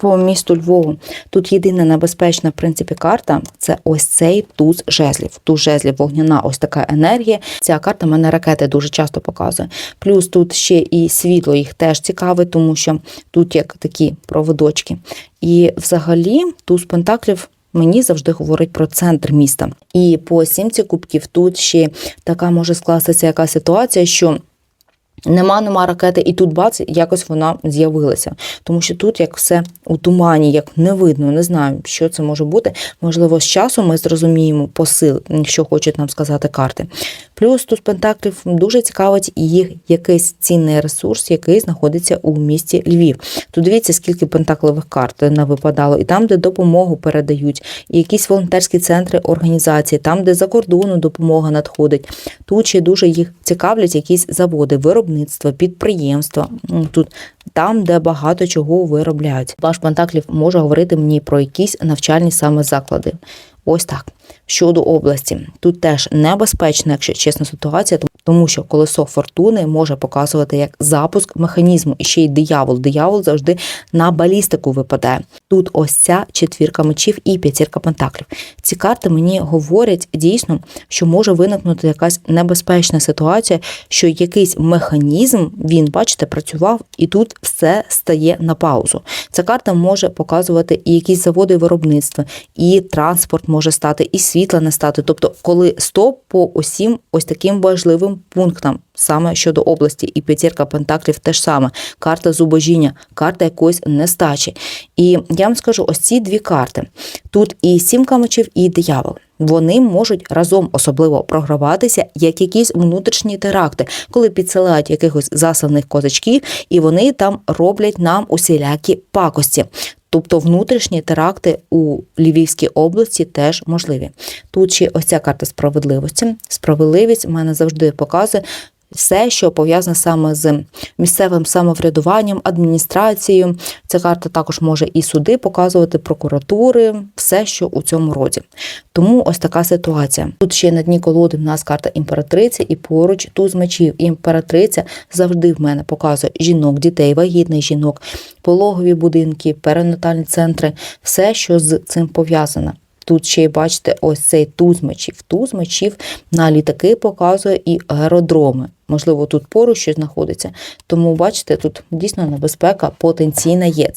по місту Львову. Тут єдина небезпечна, в принципі, карта це ось цей туз жезлів. Туз жезлів вогняна, ось така енергія. Ця карта мене ракети дуже часто показує. Плюс тут ще і світло їх теж цікаве, тому що тут як такі проводочки. І взагалі туз пентаклів. Мені завжди говорить про центр міста. І по сімці кубків тут ще така може скластися яка ситуація, що Нема, нема ракети, і тут бац, якось вона з'явилася. Тому що тут як все у тумані, як не видно, не знаю, що це може бути. Можливо, з часом ми зрозуміємо посил, що хочуть нам сказати карти. Плюс тут Пентаклів дуже цікавить їх якийсь цінний ресурс, який знаходиться у місті Львів. Тут дивіться, скільки пентаклових карт не випадало, і там, де допомогу передають, і якісь волонтерські центри організації, там, де за кордону допомога надходить. Тут ще дуже їх цікавлять якісь заводи, виробництва, підприємства. М, Тут там, де багато чого виробляють. Ваш Пентаклів може говорити мені про якісь навчальні саме заклади. Ось так. Щодо області, тут теж небезпечна, якщо чесна ситуація, тому що колесо фортуни може показувати як запуск механізму. І ще й диявол. Диявол завжди на балістику випадає. Тут ось ця четвірка мечів і п'ятірка пентаклів. Ці карти мені говорять дійсно, що може виникнути якась небезпечна ситуація, що якийсь механізм він, бачите, працював, і тут все стає на паузу. Ця карта може показувати і якісь заводи виробництва, і транспорт може стати, і світла не стати. Тобто, коли стоп по усім ось таким важливим пунктам, саме щодо області, і п'ятірка пентаклів теж саме, карта зубожіння, карта якоїсь нестачі. І я вам скажу, ось ці дві карти. Тут і сімка мечів, і диявол. Вони можуть разом особливо програватися як якісь внутрішні теракти, коли підсилають якихось засланих козачків, і вони там роблять нам усілякі пакості. Тобто внутрішні теракти у Львівській області теж можливі. Тут ще ось ця карта справедливості. Справедливість в мене завжди показує. Все, що пов'язане саме з місцевим самоврядуванням, адміністрацією. Ця карта також може і суди показувати, прокуратури, все, що у цьому роді. Тому ось така ситуація. Тут ще на дні колоди в нас карта імператриці, і поруч туз мечів. Імператриця завжди в мене показує жінок, дітей, вагітних жінок, пологові будинки, перинатальні центри, все, що з цим пов'язано. Тут ще й бачите, ось цей туз мечів. Туз мечів на літаки показує і аеродроми. Можливо, тут поруч щось знаходиться. Тому бачите, тут дійсно небезпека потенційна є.